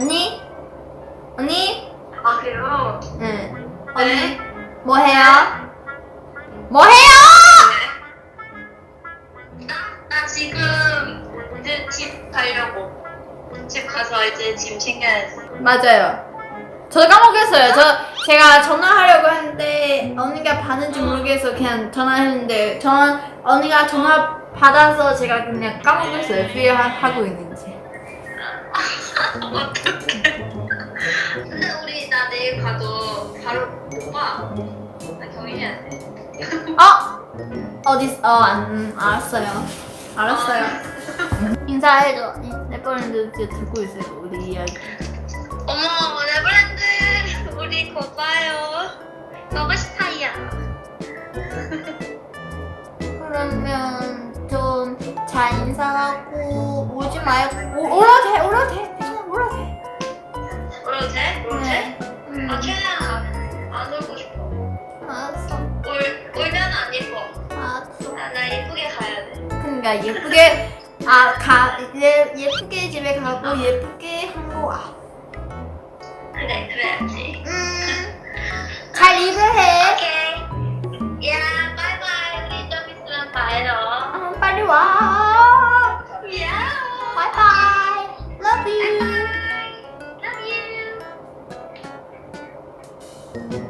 언니? 언니? 아 그래요? 응. 네. 언니? 뭐 해요? 뭐 해요? 나, 나 지금 이제 집 가려고 집 가서 이제 짐 챙겨야지 맞아요. 저 까먹었어요. 저 제가 전화하려고 했는데 언니가 받는지 모르겠어 그냥 전화했는데 전화 언니가 전화 받아서 제가 그냥 까먹었어요. 필 하고 있는지. 어떡해 근데 우리 나 내일 가도 바로 못 봐 나 경희해야 돼 어? 어디 어안 알았어요. 알았어요. 인사해줘. 네버랜드 이제 듣고 있어요. 우리 이야기. 어머 네버랜드 우리 곧 봐요 너가 스타이야 그러면 좀 잘 인사하고 울지 말고 오- 울어도 돼. 울어도 돼. 예쁘게 가야 돼. 그러니까 예쁘게 아가 예, 예쁘게 집에 가고 어. 예쁘게 한국 와. 아. 그래, 그래야지. 음. 잘 리뷰해. 오케이. 야, 바이바이. 우리 좀 있으면 봐요. 아, 빨리 와. 야. 바이바이. Love you. Bye. Love you.